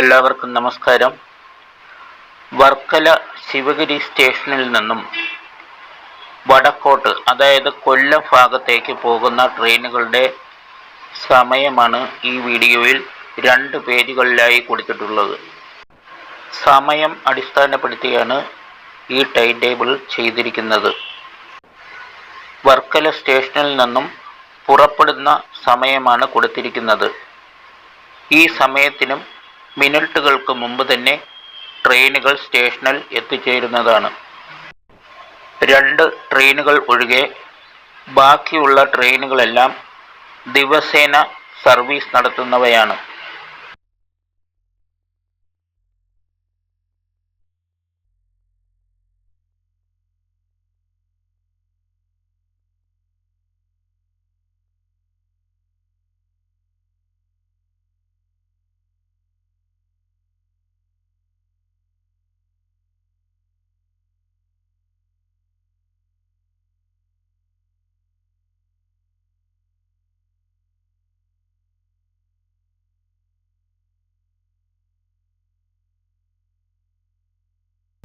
എല്ലാവർക്കും നമസ്കാരം. വർക്കല ശിവഗിരി സ്റ്റേഷനിൽ നിന്നും വടക്കോട്ട് അതായത് കൊല്ലം ഭാഗത്തേക്ക് പോകുന്ന ട്രെയിനുകളുടെ സമയമാണ് ഈ വീഡിയോയിൽ രണ്ട് പേജുകളിലായി കൊടുത്തിട്ടുള്ളത്. സമയം അടിസ്ഥാനപ്പെടുത്തിയാണ് ഈ ടൈം ടേബിൾ ചെയ്തിരിക്കുന്നത്. വർക്കല സ്റ്റേഷനിൽ നിന്നും പുറപ്പെടുന്ന സമയമാണ് കൊടുത്തിരിക്കുന്നത്. ഈ സമയത്തിനും മിനിറ്റുകൾക്ക് മുമ്പ് തന്നെ ട്രെയിനുകൾ സ്റ്റേഷനിൽ എത്തിച്ചേരുന്നതാണ്. രണ്ട് ട്രെയിനുകൾ ഒഴികെ ബാക്കിയുള്ള ട്രെയിനുകളെല്ലാം ദിവസേന സർവീസ് നടത്തുന്നവയാണ്.